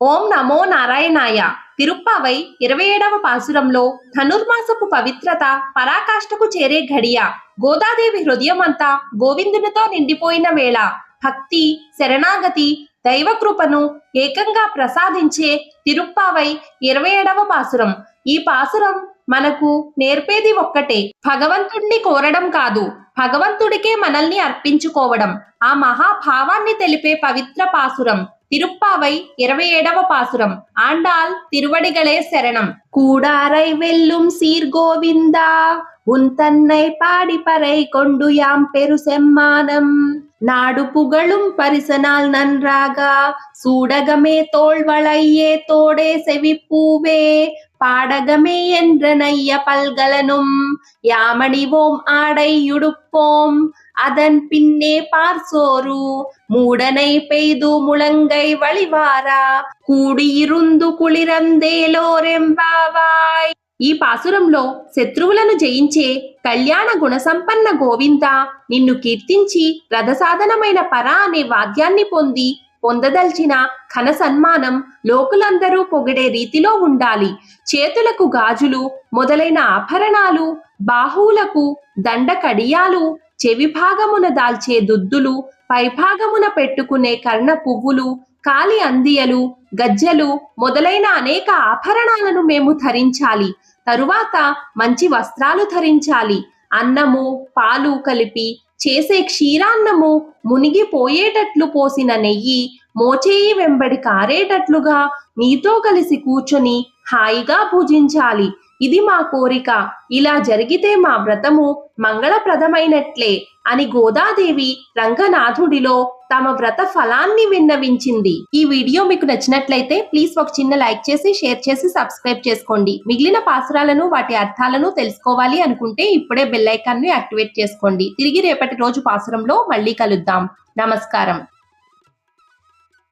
ఓం నమో నారాయణాయ. తిరుప్పావై ఇరవై ఏడవ పాసురంలో ధనుర్మాసపు పవిత్రత పరాకాష్ఠకు చేరే ఘడియ. గోదాదేవి హృదయమంతా గోవిందునితో నిండిపోయిన వేళ. భక్తి శరణాగతి దైవకృపను ఏకంగా ప్రసాదించే తిరుప్పావై ఇరవై ఏడవ పాసురం ఈ పాసురం మనకు నేర్పేది ఒక్కటే. భగవంతుణ్ణి కోరడం కాదు భగవంతుడికే మనల్ని అర్పించుకోవడం. ఆ మహాభావాన్ని తెలిపే పవిత్ర పాసురం திருப்பாவை இரவையடவ பாசுரம். ஆண்டாள் திருவடிகளே சரணம். கூடாரை வெல்லும் சீர்கோவிந்தா உன் தன்னை பாடி பறை கொண்டு யாம் பெரு செம்மானம் நாடு புகழும் பரிசனால் நன்றாக சூடகமே தோல்வளையே தோடே செவிப்பூவே பாடகமே என்ற நைய பல்கலனும் யாமணிவோம் ஆடை உடுப்போம் அதன் பின்னே பார்சோரு மூடனை பெய்து முழங்கை வழிவாரா కూడియిరుందు కుళిరందేలోరెంబావాయ్ ఈ పాసురంలో శత్రువులను జయించే కళ్యాణ గుణసంపన్న గోవింద నిన్ను కీర్తించి రథసాధనమైన పర అనే వాద్యాన్ని పొంది పొందదల్చిన ఘన సన్మానం లోకులందరూ పొగిడే రీతిలో ఉండాలి. చేతులకు గాజులు మొదలైన ఆభరణాలు బాహువులకు దండ కడియాలు చెవి భాగమున దాల్చే దుద్దులు పైభాగమున పెట్టుకునే కర్ణ పువ్వులు కాలి అందియలు గజ్జలు మొదలైన అనేక ఆభరణాలను మేము ధరించాలి. తరువాత మంచి వస్త్రాలు ధరించాలి. అన్నము పాలు కలిపి చేసే క్షీరాన్నము మునిగిపోయేటట్లు పోసిన నెయ్యి మోచేయి వెంబడి కారేటట్లుగా నీతో కలిసి కూర్చొని హాయిగా పూజించాలి. ఇది మా కోరిక. ఇలా జరిగితే మా వ్రతము మంగళప్రదమైనట్లే అని గోదాదేవి రంగనాథుడిలో తమ వ్రత ఫలాన్ని విన్నవించింది. ఈ వీడియో మీకు నచ్చినట్లయితే ప్లీజ్ ఒక చిన్న లైక్ చేసి షేర్ చేసి సబ్స్క్రైబ్ చేసుకోండి. మిగిలిన పాసురాలను వాటి అర్థాలను తెలుసుకోవాలి అనుకుంటే ఇప్పుడే బెల్ని యాక్టివేట్ చేసుకోండి. తిరిగి రేపటి రోజు పాసురంలో మళ్ళీ కలుద్దాం. నమస్కారం.